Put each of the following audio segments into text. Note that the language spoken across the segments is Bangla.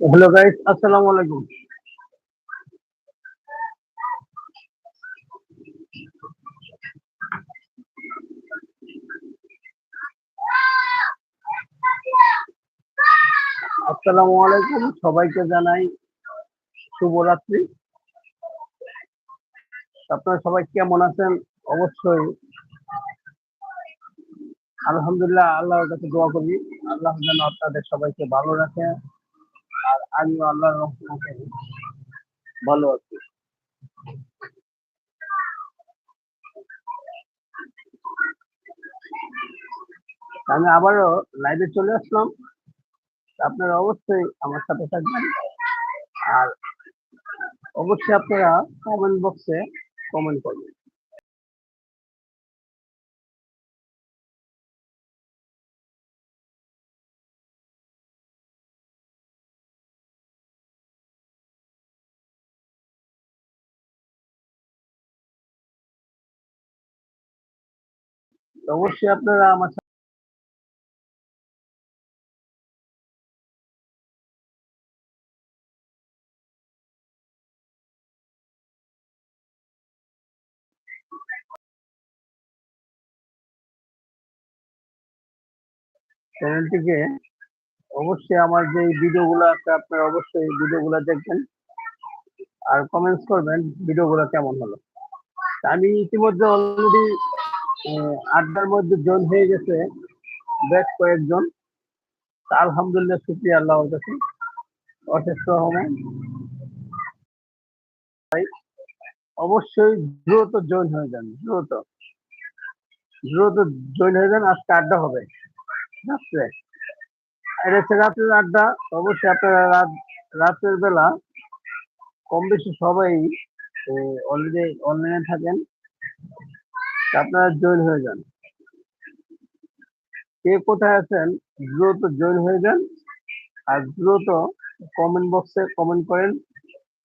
হ্যালো গাইস, আসসালামু আলাইকুম। আসসালামু আলাইকুম, সবাইকে জানাই শুভরাত্রি। আপনারা সবাই কেমন আছেন? অবশ্যই আলহামদুলিল্লাহ আল্লাহর কাছে দোয়া করি। আল্লাহ যেন আপনাদের সবাইকে ভালো রাখে আর আমিও আল্লাহর রহমতে ভালো আছি। আমি আবারও লাইভে চলে আসলাম। আপনারা অবশ্যই আমার সাথে থাকবেন। আর অবশ্যই আপনারা কমেন্ট বক্সে কমেন্ট করবেন। অবশ্যই আপনারা আমার চ্যানেলটিকে অবশ্যই আমার যে ভিডিওগুলো আছে, আপনারা অবশ্যই ভিডিওগুলো দেখবেন আর কমেন্টস করবেন ভিডিওগুলো কেমন হলো। আমি ইতিমধ্যে অলরেডি আড্ডার মধ্যে জয়েন হয়ে গেছে, বেশ কয়েকজন। আলহামদুলিল্লাহ, শুক্রিয়া আল্লাহর কাছে। অশেষ রহমান অবশ্যই দ্রুত জয়েন হয়ে যান, দ্রুত। দ্রুত জয়েন হয়ে যান, আজকে আড্ডা হবে। রাত্রে। এটা হচ্ছে রাত্রের আড্ডা। অবশ্যই আপনারা রাত, রাতের বেলা কম বেশি সবাই অলরেডি অনলাইনে থাকেন। আপনারা জয়েন হয়ে যান। কে কোথায় আছেন, দ্রুত জয়েন হয়ে যান আর দ্রুত কমেন্ট বক্সে কমেন্ট করেন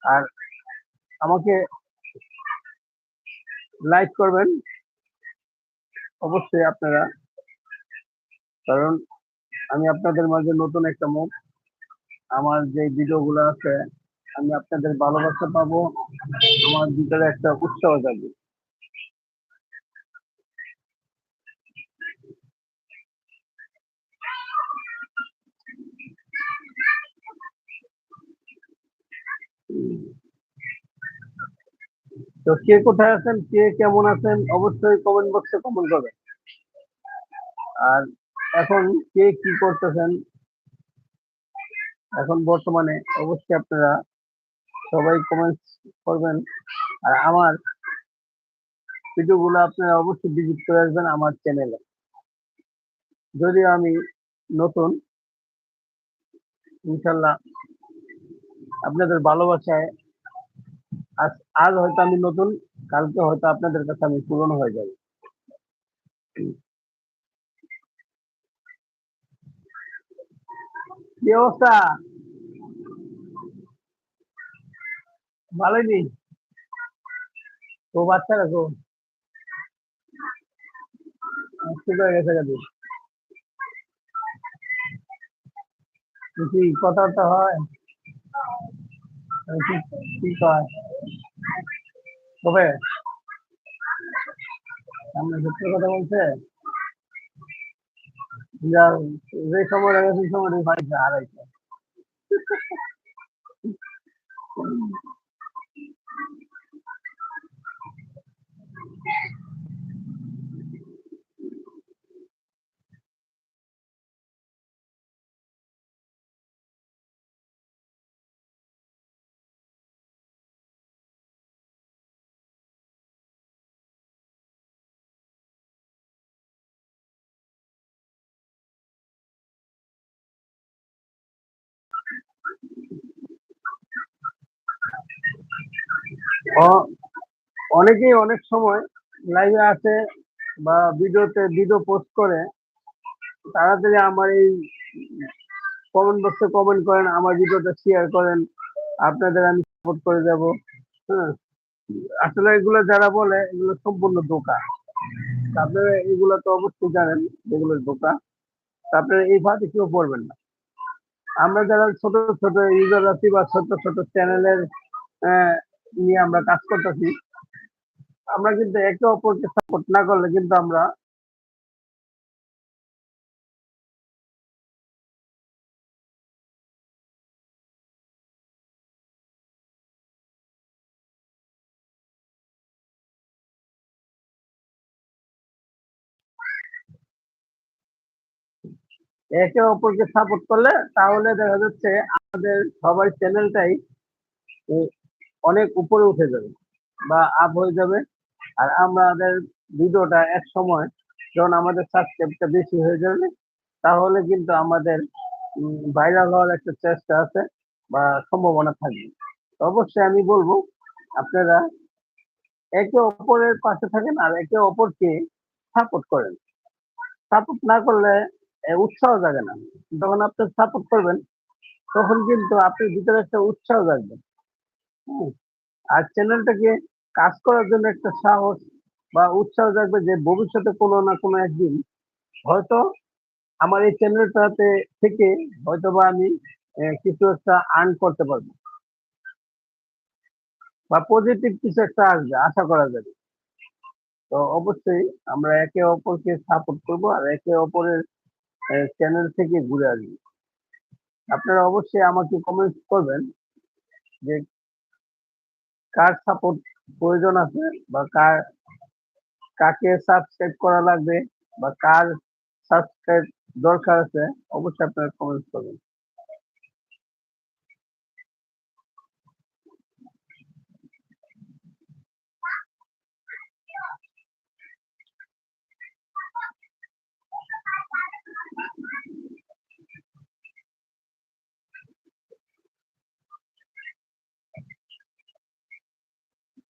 আর আমাকে লাইক করবেন। অবশ্যই আপনারা, কারণ আমি আপনাদের মাঝে নতুন একটা মুখ। আমার যে ভিডিওগুলো আছে, আমি আপনাদের ভালোবাসা পাবো, আমার ভিতরে একটা উৎসাহ যাবে তো কে কোথায় আছেন, কে কেমন আছেন, অবশ্যই কমেন্ট বক্সে কমেন্ট করবেন। আর এখন কে কি করতেছেন, এখন বর্তমানে অবশ্যই আপনারা সবাই কমেন্ট করবেন। আর আমার ভিডিওগুলো আপনারা অবশ্যই ভিজিট করে আসবেন আমার চ্যানেলে যদিও আমি নতুন, ইনশাল্লাহ আপনাদের ভালোবাসায় আজ আজ হয়তো আমি নতুন, কালকে হয়তো আপনাদের কাছে আমি পুরনো হয়ে যাব। কি অবস্থা? ভালোই তো ঠিক হয়ে গেছে গাড়ি কি কথাবার্তা হয়? কি কয় কবে সামনে সত্যি কথা বলছে যা সময় লাগে সেই সময় হারাইছে। অনেকেই অনেক সময় লাইভে আসে বা ভিডিওতে ভিডিও পোস্ট করে তাড়াতাড়ি আমার এই কমেন্ট বক্সে কমেন্ট করেন আমার ভিডিওটা শেয়ার করেন আপনাদের আমি সাপোর্ট করে যাব হ্যাঁ। আসলে এগুলো যারা বলে এগুলো সম্পূর্ণ ধোকা আপনারা এগুলো তো অবশ্যই জানেন এগুলো ধোকা আপনারা এই ফাঁদে কেউ পড়বেন না। আমরা যারা ছোট, ছোট ইউজার আছি বা ছোট, ছোট চ্যানেলের নিয়ে আমরা কাজ করতেছি। আমরা কিন্তু একে অপরকে সাপোর্ট না করলে কিন্তু আমরা একে অপরকে সাপোর্ট করলে তাহলে দেখা যাচ্ছে আমাদের সবার চ্যানেলটাই অনেক উপরে উঠে যাবে বা আপ হয়ে যাবে। আর আমাদের ভিডিওটা একসময় যখন আমাদের সাবস্ক্রাইবটা বেশি হয়ে যাবে, তাহলে কিন্তু আমাদের ভাইরাল হওয়ার একটা চেষ্টা আছে বা সম্ভাবনা থাকবে। অবশ্যই আমি বলব আপনারা একে অপরের পাশে থাকেন আর একে অপরকে সাপোর্ট করেন। সাপোর্ট না করলে উৎসাহ জাগে না। যখন আপনি সাপোর্ট করবেন, তখন কিন্তু আপনার ভিতরে একটা উৎসাহ জাগবে। আর চ্যানেলটাকে কাজ করার জন্য একটা সাহস বা উৎসাহ জাগবে যে ভবিষ্যতে কোনো না কোনো একদিন হয়তো আমার এই চ্যানেলটাতে থেকে হয়তো বা আমি কিছু একটা আর্ন করতে পারব। বা পজিটিভ কিছু একটা আসবে, আশা করা যাবে। তো অবশ্যই আমরা একে অপরকে সাপোর্ট করব আর একে অপরের চ্যানেল থেকে ঘুরে আসব। আপনারা অবশ্যই আমাকে কমেন্টস করবেন যে কার সাপোর্ট প্রয়োজন আছে বা কার, কাকে সাবস্ক্রাইব করা লাগবে বা কার সাবস্ক্রাইব দরকার আছে, অবশ্যই আপনারা কমেন্ট করবেন।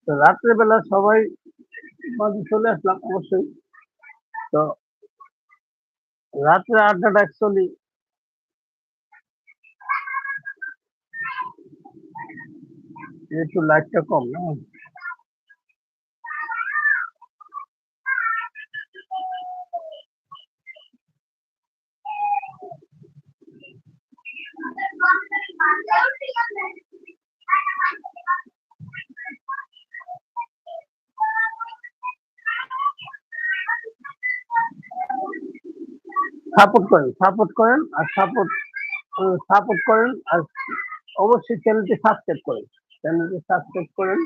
তো রাত্রে বেলা সবাই মাঝে চলে আসলাম অবশ্যই। তো রাত্রে আড্ডাটা অ্যাকচুয়ালি একটু লাইটটা কম না? সাপোর্ট করেন, সাপোর্ট করেন আর সাপোর্ট সাপোর্ট করেন আর অবশ্যই চ্যানেলটি সাবস্ক্রাইব করেন। চ্যানেলটি সাবস্ক্রাইব করেন,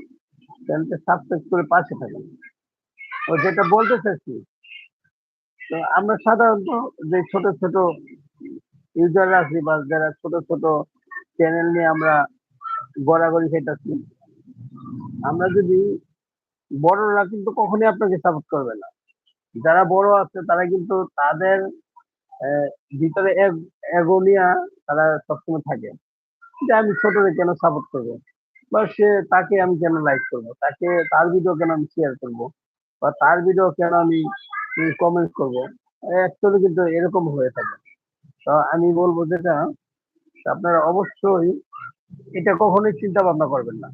চ্যানেলটি সাবস্ক্রাইব করে পাশে থাকেন। ও যেটা বলতে চাচ্ছি তো আমরা সাধারণত যে ছোট, ছোট ইউজার আছি বা যারা ছোট, ছোট চ্যানেল নিয়ে আমরা গড়াগড়ি খাইতাছি। আমরা যদি বড়রা কিন্তু কখনোই আপনাকে সাপোর্ট করবে না। যারা বড় আছে তারা কিন্তু তাদের ভিতরে এগ তারা সবসময় থাকে। যে আমি ছোটরে কেন সাপোর্ট করব? বা সে তাকে আমি কেন লাইক করব? তাকে তার ভিডিও কেন আমি শেয়ার করব? বা তার ভিডিও কেন আমি কমেন্ট করব? অ্যাকচুয়ালি কিন্তু এরকম হয়ে থাকে। তো আমি বলব যেটা আপনারা অবশ্যই এটা কখনোই চিন্তা ভাবনা করবেন না।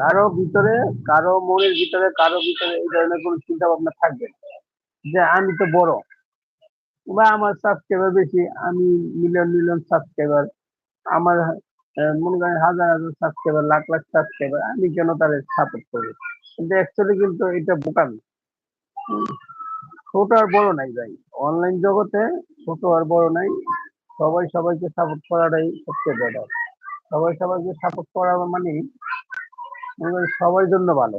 কারও ভিতরে, কারও মনের ভিতরে, কারও ভিতরে এই ধরনের কোনো চিন্তা ভাবনা থাকবে। যে আমি তো বড়। বা আমার সাবস্ক্রাইবার বেশি, আমি মিলিয়ন, মিলিয়ন সাবস্ক্রাইবার। আমার মনে করেন হাজার, হাজার সাবস্ক্রাইবার, লাখ, লাখ সাবস্ক্রাইবার। আমি কেন তারে সাপোর্ট করব? কিন্তু অ্যাকচুয়ালি কিন্তু এটা বোকামি। ছোট আর বড় নাই ভাই। অনলাইন জগতে ছোট আর বড় নাই। সবাই সবাইকে সাপোর্ট করাটাই সবচেয়ে বেটার। সবাই সবাইকে সাপোর্ট করা মনে সবার জন্য ভালো।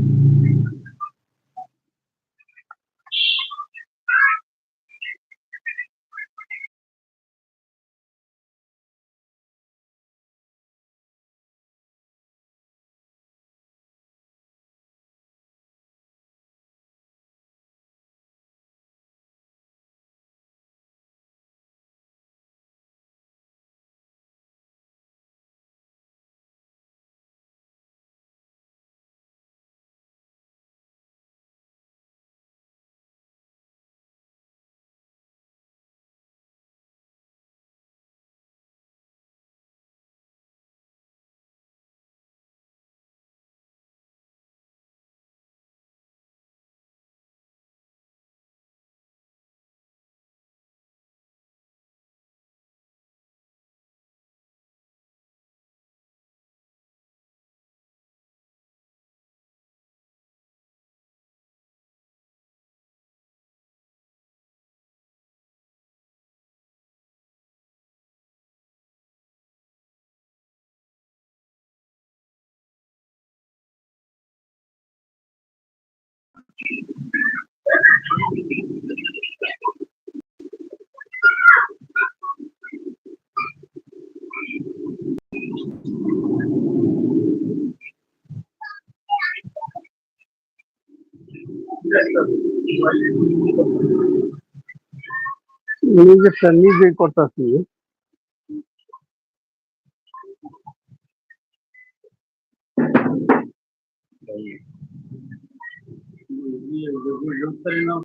নিজেরটা নিজেই করতেছি de Julio Sereno